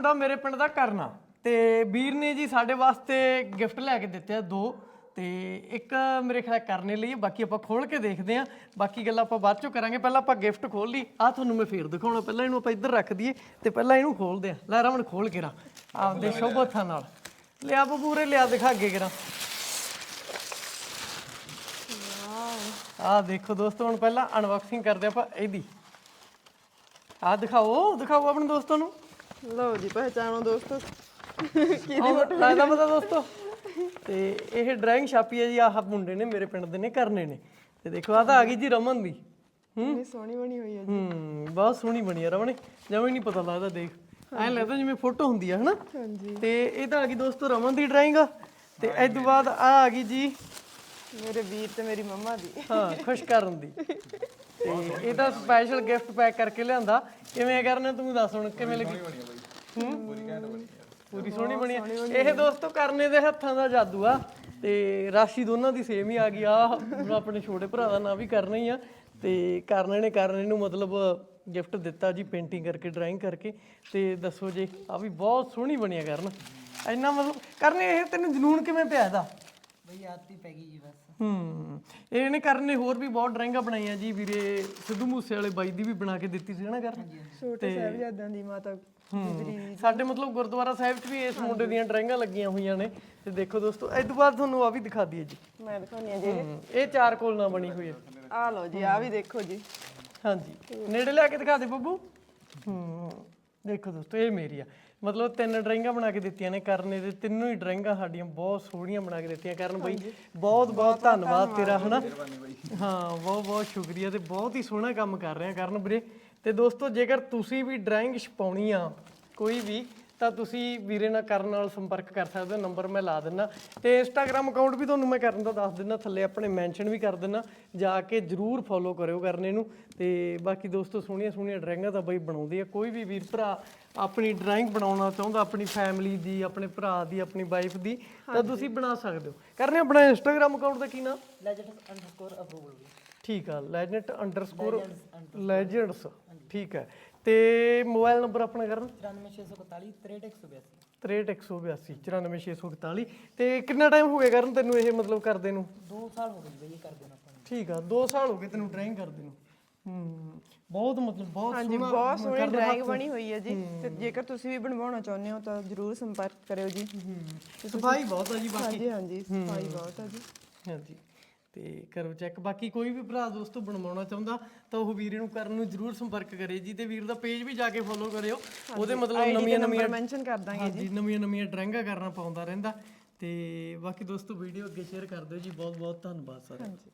ਮੁੰਡਾ ਮੇਰੇ ਪਿੰਡ ਦਾ ਕਰਨਾ ਤੇ ਵੀਰ ਨੇ ਜੀ ਸਾਡੇ ਵਾਸਤੇ ਗਿਫਟ ਲੈ ਕੇ ਦਿੱਤੇ ਆ ਦੋ ਤੇ ਇੱਕ ਮੇਰੇ ਖਿਆਲ ਕਰਨੇ ਲਈ ਹੈ, ਬਾਕੀ ਆਪਾਂ ਖੋਲ ਕੇ ਦੇਖਦੇ ਆ ਬਾਕੀ ਗੱਲਾਂ ਆਪਾਂ ਬਾਅਦ ਚੋਂ ਕਰਾਂਗੇ। ਪਹਿਲਾਂ ਆਪਾਂ ਗਿਫਟ ਖੋਲ ਲਈ। ਆ ਤੁਹਾਨੂੰ ਮੈਂ ਫੇਰ ਦਿਖਾਉਣਾ। ਪਹਿਲਾਂ ਇਹਨੂੰ ਆਪਾਂ ਇੱਧਰ ਰੱਖ ਦਈਏ ਤੇ ਪਹਿਲਾਂ ਇਹਨੂੰ ਖੋਲਦੇ ਆ ਲੈ ਰਮਨ ਖੋਲ ਕੇ ਰਾ ਆਪਦੇ ਸ਼ੋਭਾ ਨਾਲ। ਲਿਆ ਬਬੂਰੇ ਲਿਆ ਦਿਖਾ ਅੱਗੇ ਕਰਾਂ ਆ ਦੇਖੋ ਦੋਸਤੋ ਹੁਣ ਪਹਿਲਾਂ ਅਨਬਾਕਸਿੰਗ ਕਰਦੇ ਆਪਾਂ ਇਹਦੀ। ਆ ਦਿਖਾਓ ਦਿਖਾਓ ਆਪਣੇ ਦੋਸਤਾਂ ਨੂੰ। ਲਓ ਜੀ ਪਹਿਚਾਨੋ ਦੋਸਤੋ। ਆਹ ਲੱਗਦਾ ਪਤਾ ਦੋਸਤੋ। ਤੇ ਇਹ ਡਰਾਇੰਗ ਛਾਪੀ ਹੈ ਜੀ ਆਹ ਮੁੰਡੇ ਨੇ ਮੇਰੇ ਪਿੰਡ ਦੇ ਨੇ ਕਰਨੇ ਨੇ। ਤੇ ਦੇਖੋ ਆ ਤਾਂ ਆ ਗਈ ਜੀ ਰਮਨ ਦੀ। ਕਿੰਨੀ ਸੋਹਣੀ ਬਣੀ ਹੋਈ ਹੈ ਹੂੰ ਬਹੁਤ ਸੋਹਣੀ ਬਣੀ ਆ ਰਮਨ। ਜਮੇ ਨਹੀਂ ਪਤਾ ਲੱਗਦਾ ਦੇਖ। ਐਂ ਲੱਗਦਾ ਜਿਵੇਂ ਫੋਟੋ ਹੁੰਦੀ ਆ ਹਨਾ? ਹਾਂਜੀ। ਤੇ ਇਹ ਤਾਂ ਆ ਗਈ ਦੋਸਤੋ ਰਮਨ ਦੀ ਡਰਾਇੰਗ। ਤੇ ਇਸ ਤੋਂ ਬਾਅਦ ਆ ਆ ਗਈ ਜੀ ਮੇਰੇ ਵੀਰ ਤੇ ਮੇਰੀ ਮੰਮਾ ਦੀ। ਹਾਂ ਖੁਸ਼ ਕਰਨ ਦੀ। ਤੇ ਇਹ ਤਾਂ ਸਪੈਸ਼ਲ ਗਿਫਟ ਪੈਕ ਕਰਕੇ ਲਿਆਂਦਾ। ਕਿਵੇਂ ਕਰਨਾ ਤੂੰ ਦੱਸ ਹੁਣ ਕਿਵੇਂ ਲੱਗੀ? ਹੂੰ? ਪੂਰੀ ਸੋਹਣੀ ਬਣੀ ਆ। ਇਹ ਦੋਸਤੋ ਕਰਨੇ ਦੇ ਹੱਥਾਂ ਦਾ ਜਾਦੂ ਆ ਤੇ ਰਾਸ਼ੀ ਦੋਨਾਂ ਦੀ ਸੇਮ ਹੀ ਆ ਗਈ। ਆ ਆਪਣੇ ਛੋਟੇ ਭਰਾ ਦਾ ਨਾਂ ਵੀ ਕਰਨਾ ਹੀ ਆ। ਤੇ ਕਰਨੇ ਨੇ ਕਰਨੇ ਨੂੰ ਮਤਲਬ ਗਿਫਟ ਦਿੱਤਾ ਜੀ ਪੇਂਟਿੰਗ ਕਰਕੇ ਡਰਾਇੰਗ ਕਰਕੇ। ਤੇ ਦੱਸੋ ਜੀ ਆ ਵੀ ਬਹੁਤ ਸੋਹਣੀ ਬਣਿਆ ਕਰਨ। ਇੰਨਾ ਮਤਲਬ ਕਰਨੇ ਇਹ ਤੈਨੂੰ ਜਨੂਨ ਕਿਵੇਂ ਪਿਆ ਇਹਦਾ? ਬਈ ਆਤੀ ਪੈ ਗਈ ਜੀ ਬਸ। ਹੂੰ ਇਹਨੇ ਕਰਨ ਨੇ ਹੋਰ ਵੀ ਬਹੁਤ ਡਰਾਇੰਗਾਂ ਬਣਾਈਆਂ ਜੀ ਵੀਰੇ ਸਿੱਧੂ ਮੂਸੇ ਵਾਲੇ ਬਾਈ ਦੀ ਵੀ ਬਣਾ ਕੇ ਦਿੱਤੀ ਸੀ ਨਾ ਕਰਨ। ਛੋਟੇ ਸਾਹਿਬਜ਼ਾਦਿਆਂ ਦੀ ਮਾਤਾ ਗੁਜਰੀ ਹੂੰ ਸਾਡੇ ਮਤਲਬ ਗੁਰਦੁਆਰਾ ਸਾਹਿਬ 'ਚ ਵੀ ਇਸ ਮੁੰਡੇ ਦੀਆਂ ਡਰਾਇੰਗਾਂ ਲੱਗੀਆਂ ਹੋਈਆਂ ਨੇ ਤੇ ਦੇਖੋ ਦੋਸਤੋ ਇਸ ਤੋਂ ਬਾਅਦ ਤੁਹਾਨੂੰ ਆ ਵੀ ਦਿਖਾ ਦਈਏ ਜੀ। ਮੈਂ ਦਿਖਾਉਣੀ ਆ ਜੀ। ਹੂੰ, ਇਹ ਚਾਰ ਕੋਲ ਨਾਲ ਬਣੀ ਹੋਈ ਹੈ। ਆ ਲਓ ਜੀ ਆ ਵੀ ਦੇਖੋ ਜੀ। ਹਾਂਜੀ। ਨੇੜੇ ਲਿਆ ਕੇ ਦਿਖਾ ਦੇ ਬੱਬੂ। ਹੂੰ ਦੇਖੋ ਦੋਸਤੋ ਇਹ ਮੇਰੀ ਆ। ਮਤਲਬ ਤਿੰਨ ਡਰਾਇੰਗਾਂ ਬਣਾ ਕੇ ਦਿੱਤੀਆਂ ਨੇ ਕਰਨੇ ਦੇ ਤਿੰਨੋਂ ਹੀ ਡਰਾਇੰਗਾਂ ਸਾਡੀਆਂ ਬਹੁਤ ਸੋਹਣੀਆਂ ਬਣਾ ਕੇ ਦਿੱਤੀਆਂ ਕਰਨ ਬਾਈ। ਬਹੁਤ ਬਹੁਤ ਧੰਨਵਾਦ ਤੇਰਾ ਹਨਾ? ਹਾਂ ਬਹੁਤ ਬਹੁਤ ਸ਼ੁਕਰੀਆ ਤੇ ਬਹੁਤ ਹੀ ਸੋਹਣਾ ਕੰਮ ਕਰ ਰਹੇ ਆ ਕਰਨ ਵੀਰੇ। ਤੇ ਦੋਸਤੋ ਜੇਕਰ ਤੁਸੀਂ ਵੀ ਡਰਾਇੰਗ ਛਪਾਉਣੀ ਆ ਕੋਈ ਵੀ ਤਾਂ ਤੁਸੀਂ ਵੀਰੇ ਨਾਲ ਕਰਨ ਨਾਲ ਸੰਪਰਕ ਕਰ ਸਕਦੇ ਹੋ ਨੰਬਰ ਮੈਂ ਲਾ ਦਿੰਨਾ। ਤੇ ਇੰਸਟਾਗ੍ਰam ਅਕਾਊਂਟ ਵੀ ਤੁਹਾਨੂੰ ਮੈਂ ਕਰਨ ਦਾ ਦੱਸ ਦਿੰਨਾ ਥੱਲੇ ਆਪਣੇ ਮੈਂਸ਼ਨ ਵੀ ਕਰ ਦਿੰਨਾ ਜਾ ਕੇ ਜਰੂਰ ਫੋਲੋ ਕਰਿਓ ਕਰਨੇ ਨੂੰ ਤੇ ਬਾਕੀ ਦੋਸਤੋ ਸੋਹਣੀਆਂ ਸੋਹਣੀਆਂ ਡਰਾਇੰਗਾਂ ਤਾਂ ਬਈ ਬਣਾਉਂਦੇ ਆ। ਕੋਈ ਵੀ ਵੀਰ ਭਰਾ ਆਪਣੀ ਡਰਾਇੰਗ ਬਣਾਉਣਾ ਚਾਹੁੰਦਾ ਆਪਣੀ ਫੈਮਿਲੀ ਦੀ ਆਪਣੇ ਭਰਾ ਦੀ ਆਪਣੀ ਵਾਈਫ ਦੀ ਤਾਂ ਤੁਸੀਂ ਬਣਾ ਸਕਦੇ ਹੋ। ਕਰਨੇ ਆਪਣਾ ਇੰਸਟਾਗ੍ਰam ਅਕਾਊਂਟ ਦਾ ਕੀ ਨਾਮ? ਲੈਜੈਂਡਸ ਅੰਡਰਸਕੋਰ ਅਪਰੂਵਲ ਠੀਕ ਆ ਲੈਜੈਂਡ ਅੰਡਰਸਕੋਰ ਲੈਜੈਂਡਸ ਠੀਕ ਹੈ ਤੇ ਮੋਬਾਈਲ ਨੰਬਰ ਆਪਣਾ ਕਰਨ? 94641 63182 63182 94641 ਤੇ ਕਿੰਨਾ ਟਾਈਮ ਹੋ ਗਿਆ ਕਰਨ ਤੈਨੂੰ ਇਹ ਮਤਲਬ ਕਰਦੇ ਨੂੰ? 2 ਸਾਲ ਹੋ ਗਏ ਬਈ ਇਹ ਕਰਦੇ ਨੂੰ ਆਪਾਂ ਠੀਕ ਆ 2 ਸਾਲ ਹੋ ਗਏ ਤੈਨੂੰ ਡਰਾਇੰਗ ਕਰਦੇ ਨੂੰ। ਹੂੰ ਬਹੁਤ ਮਤਲਬ ਬਹੁਤ ਹਾਂਜੀ ਸੋਹਣਾ ਬਹੁਤ ਸੋਹਣੀ ਡਰਾਇੰਗ ਬਣੀ ਹੋਈ ਹੈ ਜੀ। ਤੇ ਜੇਕਰ ਤੁਸੀਂ ਵੀ ਬਣਵਾਉਣਾ ਚਾਹੁੰਦੇ ਹੋ ਤਾਂ ਜਰੂਰ ਸੰਪਰਕ ਕਰਿਓ ਜੀ। ਸਫ਼ਾਈ ਬਹੁਤ ਆ ਜੀ ਬਾਕੀ। ਹਾਂਜੀ ਹਾਂਜੀ ਸਫ਼ਾਈ ਬਹੁਤ ਹੈ ਜੀ। ਹਾਂਜੀ। ਤੇ ਕਰੋ ਚੈੱਕ ਬਾਕੀ ਕੋਈ ਵੀ ਭਰਾ ਦੋਸਤੋ ਬਣਵਾਉਣਾ ਚਾਹੁੰਦਾ ਤਾਂ ਉਹ ਵੀਰੇ ਨੂੰ ਕਰਨ ਨੂੰ ਜਰੂਰ ਸੰਪਰਕ ਕਰੇ ਜੀ ਤੇ ਵੀਰ ਦਾ ਪੇਜ ਵੀ ਜਾ ਕੇ ਫੋਲੋ ਕਰਿਓ। ਉਹਦੇ ਮਤਲਬ ਨਵੀਆਂ ਨਵੀਆਂ ਮੈਂਸ਼ਨ ਕਰ ਦਾਂਗੇ ਹਾਂਜੀ ਨਵੀਆਂ ਨਵੀਆਂ ਡਰਾਇੰਗਾਂ ਕਰਨਾ ਪਾਉਂਦਾ ਰਹਿੰਦਾ। ਤੇ ਬਾਕੀ ਦੋਸਤੋ ਵੀਡੀਓ ਅੱਗੇ ਸ਼ੇਅਰ ਕਰ ਦਿਓ ਜੀ। ਬਹੁਤ ਬਹੁਤ ਧੰਨਵਾਦ ਸਾਰਿਆਂ ਦਾ।